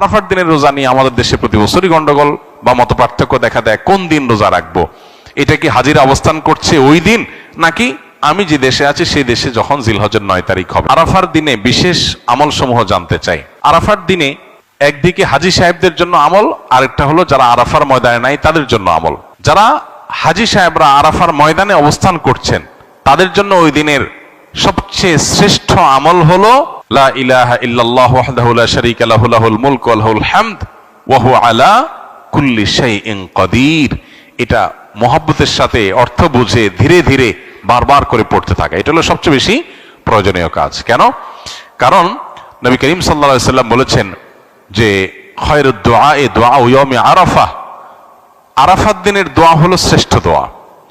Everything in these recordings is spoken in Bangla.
আরাফার দিনের রোজা নিয়ে আমাদের দেশে প্রতি বছরই গন্ডগোল বা মত পার্থক্য দেখা দেয়। কোন দিন রোজা রাখব? এটা কি হাজির অবস্থান করছে ওই দিন? নাকি আমি যে দেশে আছি, সেই দেশে যখন জিলহজের নয় তারিখ হবে। আরাফার দিনে বিশেষ আমল সমূহ জানতে চাই। আরাফার দিনে একদিকে হাজি সাহেবদের জন্য আমল, আরেকটা হলো যারা আরাফার ময়দানে নাই, তাদের জন্য আমল। যারা হাজি সাহেবরা আরাফার ময়দানে অবস্থান করছেন, তাদের জন্য ওই দিনের সবচেয়ে শ্রেষ্ঠ আমল হলো, লা ইলাহা ইল্লাল্লাহু ওয়াহদাহু লা শারীকা লাহু, লাহুল মুলকু ওয়া লাহুল আলা কুল্লি শাইইন কাদির। এটা মহাব্বতের সাথে অর্থ বুঝে ধীরে ধীরে বারবার করে পড়তে থাকা। এটা হলো সবচেয়ে বেশি প্রয়োজনীয় কাজ। কেন? কারণ নবী করিম সাল্লাম বলেছেন যে, খয়রুদ দোয়া এ দোয়া ইয়াউমি আরাফা আরাফাত দিনের দোয়া হলো শ্রেষ্ঠ দোয়া।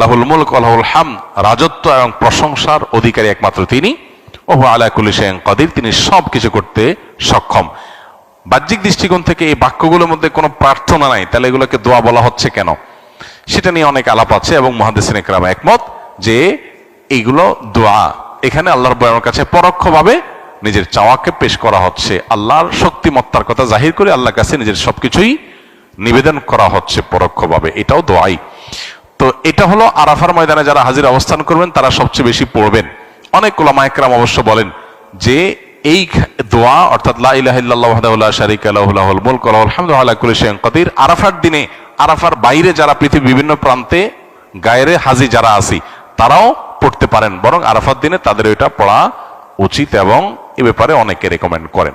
লাহুল মুলক লাহুল হাম রাজত্ব এবং প্রশংসার অধিকারী একমাত্র তিনি। ওহু আলা কুল্লি শাইইন কাদির, তিনি সব কিছু করতে সক্ষম। বাহ্যিক দৃষ্টিকোণ থেকে এই বাক্যগুলোর মধ্যে কোনো প্রার্থনা নাই, তাহলে এগুলোকে দোয়া বলা হচ্ছে কেন? সেটা নিয়ে অনেক আলাপ আছে এবং মহাদেসিন একরাম একমত যে এইগুলো দোয়া। এখানে আল্লাহর বয়ানের কাছে পরোক্ষভাবে নিজের চাওয়াকে পেশ করা হচ্ছে। আল্লাহর শক্তিমত্তার কথা জাহির করে আল্লাহর কাছে নিজের সবকিছুই নিবেদন করা হচ্ছে পরোক্ষভাবে। এটাও দোয়াই। তো এটা হলো আরাফার ময়দানে যারা হাজির অবস্থান করবেন, তারা সবচেয়ে বেশি পড়বেন। অনেক ওলামা একরাম অবশ্য বলেন যে এই দোয়া, অর্থাৎ শারীকা লাহু, লাহুল মুলকু ওয়া লাহুল হামদু ওয়া আলা কুল্লি শাইইন কাদির। আরাফার দিনে, আরাফার বাইরে যারা পৃথিবীর বিভিন্ন প্রান্তে গায়রে হাজি যারা আছি, তারাও পড়তে পারেন। বরং আরাফার দিনে তাদের এটা পড়া উচিত এবং এ ব্যাপারে অনেকে রেকমেন্ড করেন।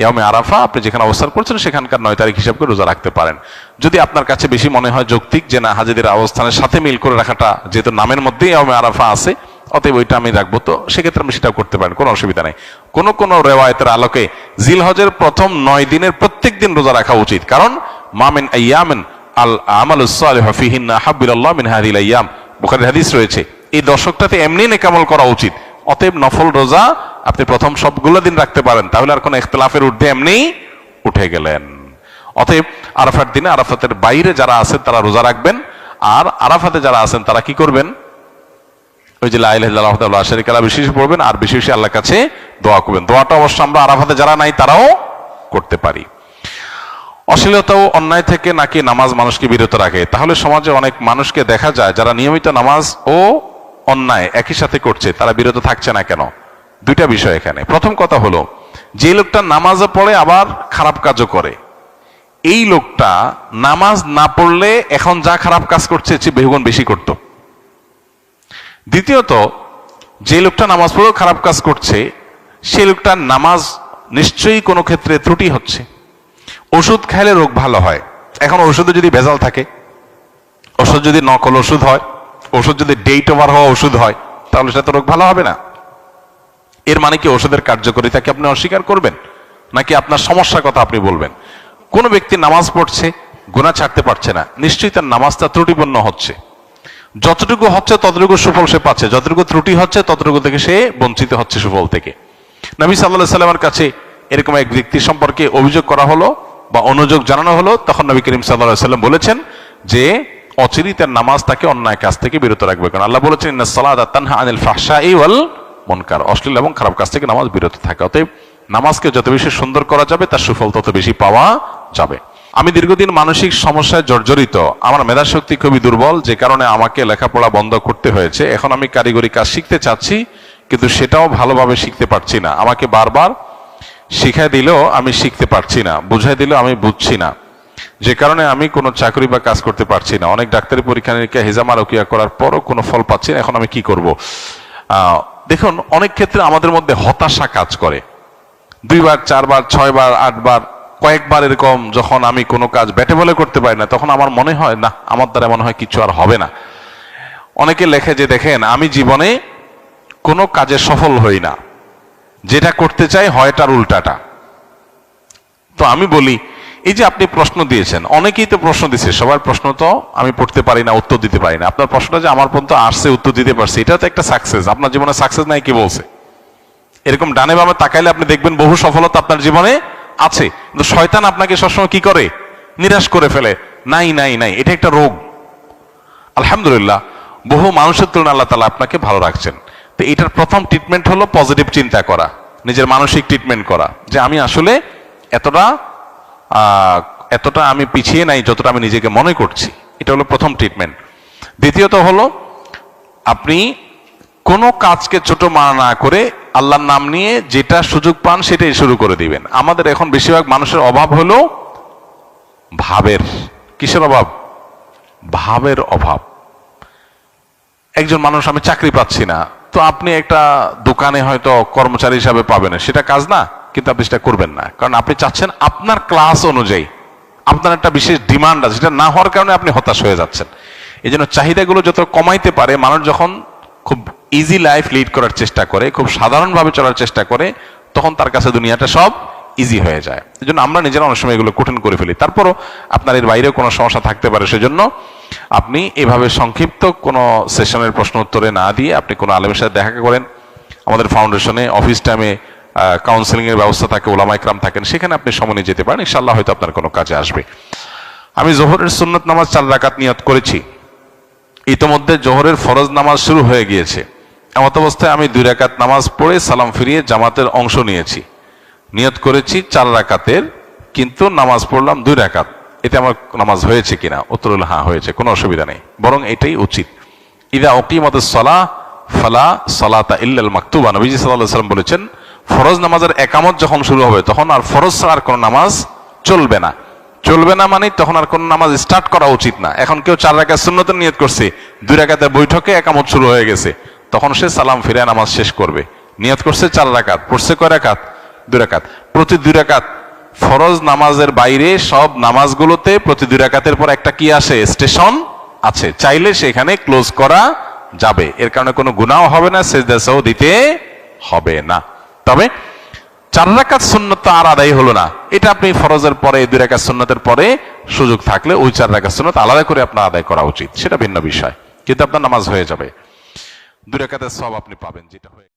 ইয়মে আরাফা, আপনি যেখানে অবস্থান করছেন, সেখানকার নয় তারিখ হিসাব করে রোজা রাখতে পারেন। যদি আপনার কাছে বেশি মনে হয় যৌক্তিক যে না, হাজিদের অবস্থানের সাথে মিল করে রাখাটা যেহেতু নামের মধ্যেই ইয়মে আরাফা আছে, অতএব ওইটা আমি রাখব। তো সেক্ষেত্রে আমি সেটাও করতে পারেন, কোনো অসুবিধা নেই। কোন কোন রেওয়ায়তের আলোকে জিল হজের প্রথম নয় দিনের প্রত্যেক দিন রোজা রাখা উচিত। কারণ মামেন আয়ামিন আল আমাল ফিহিন হাবিল্লাহ মিন হাদিল আয়াম বুখারীর হাদিস রয়েছে, এই দশকটাতে এমনি নেকামল করা উচিত। অতএব নফল রোজা আপনি প্রথম সবগুলো দিন রাখতে পারেন, তাহলে আর কোনো ইখতলাফের ঊর্ধ্বে এমনি উঠে গেলেন। অতএব আরাফার দিনে আরাফাতের বাইরে যারা আছেন তারা রোজা রাখবেন, আর আরাফাতে যারা আছেন তারা কি করবেন? ওই যে লাইল্লাহ শরিকালা বেশি বেশি পড়বেন, আর বিশেষ বেশি আল্লাহর কাছে দোয়া করবেন। দোয়াটা অবশ্য আমরা আরাফাতে যারা নাই তারাও করতে পারি। অশ্লীলতা ও অন্যায় থেকে নাকি নামাজ মানুষকে বিরত রাখে? তাহলে সমাজে অনেক মানুষকে দেখা যায় যারা নিয়মিত নামাজ ও অন্যায় একই সাথে করছে, তারা বিরত থাকছে না কেন? দুইটা বিষয় এখানে। প্রথম কথা হলো, যে লোকটা নামাজও পড়ে আবার খারাপ কাজও করে। এই লোকটা নামাজ না পড়লে এখন যা খারাপ কাজ করছে, সে বহুগুণ বেশি করত। দ্বিতীয়ত, যে লোকটা নামাজ পড়েও খারাপ কাজ করছে, সে লোকটার নামাজ নিশ্চয়ই কোনো ক্ষেত্রে ত্রুটি হচ্ছে। ওষুধ খাইলে রোগ ভালো হয়। এখন ওষুধে যদি ভেজাল থাকে, ওষুধ যদি নকল ওষুধ হয়, ওষুধ যদি ডেট ওভার হওয়া ওষুধ হয়, তাহলে সেটা তো রোগ ভালো হবে না। এর মানে কি ওষুধের কার্যকারিতাকে আপনি অস্বীকার করবেন? নাকি আপনার সমস্যার কথা আপনি বলবেন? কোন ব্যক্তি নামাজ পড়ছে গুণা ছাড়তে পারছে না, নিশ্চয়ই তার নামাজটা ত্রুটিপূর্ণ হচ্ছে। যতটুকু হচ্ছে ততটুকু সুফল সে পাচ্ছে, যতটুকু ত্রুটি হচ্ছে ততটুকু থেকে সে বঞ্চিত হচ্ছে সুফল থেকে। নবী সাল্লাহ সাল্লামের কাছে এরকম এক ব্যক্তি সম্পর্কে অভিযোগ করা হলো বা অনুযোগ জানানো হলো, তখন নবী করিম সাল্লাহ সাল্লাম বলেছেন যে অচিরি তার নামাজ তাকে অন্যায় কাজ থেকে বিরত রাখবে। কারণ আল্লাহ বলেছেন তানহা আনিল ফাহশা ওয়াল মনকার অশ্লীল এবং খারাপ কাজ থেকে নামাজ বিরত থাকে, অতএব নামাজকে যত বেশি সুন্দর করা যাবে, তার সুফল তত বেশি পাওয়া যাবে। আমি দীর্ঘদিন মানসিক সমস্যায় জর্জরিত। আমার মেধাশক্তি খুবই দুর্বল, যে কারণে আমাকে লেখাপড়া বন্ধ করতে হয়েছে। এখন আমি কারিগরি কাজ শিখতে চাচ্ছি, কিন্তু সেটাও ভালোভাবে শিখতে পারছি না। আমাকে বারবার শিখাই দিলেও আমি শিখতে পারছি না বুঝাই দিলেও আমি বুঝছি না। যে কারণে আমি কোনো চাকরি বা কাজ করতে পারছি না। অনেক ডাক্তারি পরীক্ষা নিরীক্ষা হেজামা রকিয়া করার পরও কোনো ফল পাচ্ছি না। এখন আমি কি করব? দেখুন, অনেক ক্ষেত্রে আমাদের মধ্যে হতাশা কাজ করে। দুইবার, চারবার, ছয়বার, আটবার, কয়েকবার এরকম যখন আমি কোনো কাজ ব্যাটে বলে করতে পারি না, তখন আমার মনে হয়, না, আমার দ্বারা মনে হয় কিছু আর হবে না। অনেকে লেখে যে, দেখেন, আমি জীবনে কোনো কাজে সফল হই না। যেটা করতে চাই হয় তার উল্টাটা। তো আমি বলি এই যে আপনি প্রশ্ন দিয়েছেন, অনেকেই তো প্রশ্ন দিচ্ছে সবার প্রশ্ন তো আমি পড়তে পারি না, উত্তর দিতে পারি না। আপনার প্রশ্নটা যে আমার পর্যন্ত আসছে, উত্তর দিতে পারছি, এটা তো একটা সাকসেস আপনার জীবনে সাকসেস নাই কি বলছে? এরকম ডানে বামে তাকাইলে আপনি দেখবেন বহু সফলতা আপনার জীবনে আছে। কিন্তু শয়তান আপনাকে সবসময় কি করে? নিরাশ করে ফেলে। নাই নাই নাই, এটা একটা রোগ। আলহামদুলিল্লাহ, বহু মানুষের তুলনায় আল্লাহ তালা আপনাকে ভালো রাখছেন। তো এটার প্রথম ট্রিটমেন্ট হলো পজিটিভ চিন্তা করা, নিজের মানসিক ট্রিটমেন্ট করা, যে আমি আসলে এতটা এতটা আমি পিছিয়ে নাই যতটা আমি নিজেকে মনে করছি। এটা হলো প্রথম ট্রিটমেন্ট দ্বিতীয়ত হলো, আপনি কোনো কাজকে ছোট মানা না করে আল্লাহর নাম নিয়ে যেটা সুযোগ পান সেটাই শুরু করে দিবেন। আমাদের এখন বেশিরভাগ মানুষের অভাব হলো ভাবের। কিসের অভাব? ভাবের অভাব। একজন মানুষ, আমি চাকরি পাচ্ছি না, তো আপনি একটা দোকানে হয়তো কর্মচারী হিসাবে পাবেন, সেটা কাজ না। কিন্তু আপনি সেটা করবেন না। কারণ আপনি চাচ্ছেন আপনার ক্লাস অনুযায়ী, আপনার একটা বিশেষ ডিমান্ড আছে, সেটা না হওয়ার কারণে আপনি হতাশ হয়ে যাচ্ছেন। এই জন্য চাহিদাগুলো যত কমাইতে পারে, মানুষ যখন খুব ইজি লাইফ লিড করার চেষ্টা করে, খুব সাধারণভাবে চলার চেষ্টা করে, তখন তার কাছে দুনিয়াটা সব ইজি হয়ে যায়। এই জন্য আমরা নিজেরা অনেক সময় এগুলো কঠিন করে ফেলি। তারপরও আপনার এর বাইরেও কোনো সমস্যা থাকতে পারে, সেজন্য আপনি এভাবে সংক্ষিপ্ত কোনো সেশনের প্রশ্ন উত্তরে না দিয়ে আপনি কোনো আলেমের সাথে দেখা করেন। আমাদের ফাউন্ডেশনে অফিস টাইমে কাউন্সিলিং এর ব্যবস্থা থাকে ওলামা ইকরাম থাকেন, সেখানে আপনি সময় যেতে পারেন ইনশাল্লাহ হয়তো আপনার কোনো কাজে আসবে। আমি জোহরের সুন্নত নামাজ চার রাকাত নিয়ত করেছি। ইতোমধ্যে জোহরের ফরজ নামাজ শুরু হয়ে গিয়েছে। এমত অবস্থায় আমি দুই রাকাত নামাজ পড়ে সালাম ফিরিয়ে জামাতের অংশ নিয়েছি। নিয়ত করেছি চার রাকাতের, কিন্তু নামাজ পড়লাম দুই রাকাত। এতে আমার নামাজ হয়েছে কিনা? উত্তর হ্যাঁ হয়েছে, কোনো অসুবিধা নেই। বরং এটাই উচিত। ইদা অকিমত সলা ফালা সলাতা ইল্লাল মাকতুবা। নবীজি আলাইহি সাল্লাম বলেছেন ফরজ নামাজের একামত যখন শুরু হবে, তখন আর ফরজ ছাড়া আর কোনো নামাজ চলবে না। চলবে না মানে তখন আর কোনো নামাজ স্টার্ট করা উচিত না। এখন কেউ চার রাকাত সুন্নতের নিয়ত করছে, দুই রাকাতের বৈঠকে একামত শুরু হয়ে গেছে, তখন সে সালাম ফিরে নামাজ শেষ করবে। নিয়ত করছে চার রাকাত, পড়ছে কয় রাকাত? দুই রাকাত। প্রতি দুই রাকাত ফরজ নামাজের বাইরে সব নামাজগুলোতে প্রতি দুই রাকাতের পর একটা কি আসে? স্টেশন আছে। চাইলে সেখানে ক্লোজ করা যাবে। এর কারণে কোনো গুণাও হবে না সেজদাসও দিতে হবে না। তবে চার রাকাত সুন্নত তো আর আদায় হলো না। এটা আপনি ফরজের পরে, দুই রাকাত সুন্নতের পরে সুযোগ থাকলে ওই চার রাকাত সুন্নত আলাদা করে আপনার আদায় করা উচিত। সেটা ভিন্ন বিষয়। কিন্তু আপনার নামাজ হয়ে যাবে। দুই রাকাতের সব আপনি পাবেন, যেটা হয়ে